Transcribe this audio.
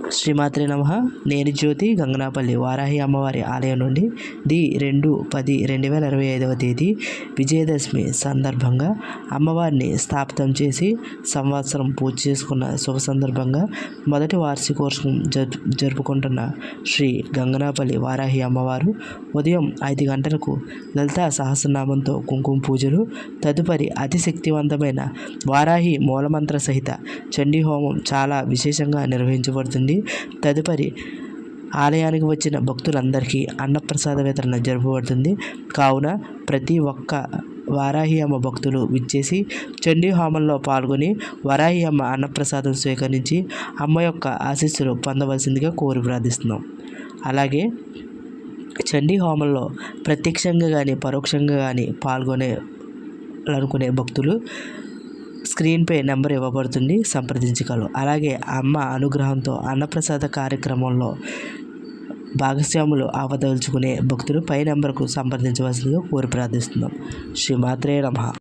శ్రీమాత్రే నమ. నేను జ్యోతి గంగనాపల్లి వారాహి అమ్మవారి ఆలయం నుండి ది రెండు పది రెండు వేల ఇరవై ఐదవ తేదీ విజయదశమి సందర్భంగా అమ్మవారిని స్థాపితం చేసి సంవత్సరం పూజ చేసుకున్న శుభ సందర్భంగా మొదటి వార్షికోత్సవం జరుపుకుంటున్న శ్రీ గంగనాపల్లి వారాహి అమ్మవారు ఉదయం ఐదు గంటలకు లలితా సహస్రనామంతో కుంకుమ పూజలు తదుపరి అతి శక్తివంతమైన వారాహి మూలమంత్ర సహిత చండీ హోమం చాలా విశేషంగా నిర్వహించబడుతుంది. తదుపరి ఆలయానికి వచ్చిన భక్తులందరికీ అన్నప్రసాద వితరణ జరుపబడుతుంది. కావున ప్రతి ఒక్క వారాహి అమ్మ భక్తులు విచ్చేసి చండీ హోమంలో పాల్గొని వారాహి అమ్మ అన్నప్రసాదం స్వీకరించి అమ్మ యొక్క ఆశీస్సులు పొందవలసిందిగా కోరి ప్రార్థిస్తున్నాం. అలాగే చండీ హోమంలో ప్రత్యక్షంగా కానీ పరోక్షంగా కానీ పాల్గొనే అనుకునే భక్తులు స్క్రీన్పై నెంబర్ ఇవ్వబడుతుంది సంప్రదించగలరు అలాగే అమ్మ అనుగ్రహంతో అన్నప్రసాద కార్యక్రమంలో భాగస్వాములు అవదలుచుకునే భక్తులు పై నెంబర్కు సంప్రదించవలసిందిగా కోరి ప్రార్థిస్తున్నాం. శ్రీమాత్రే నమః.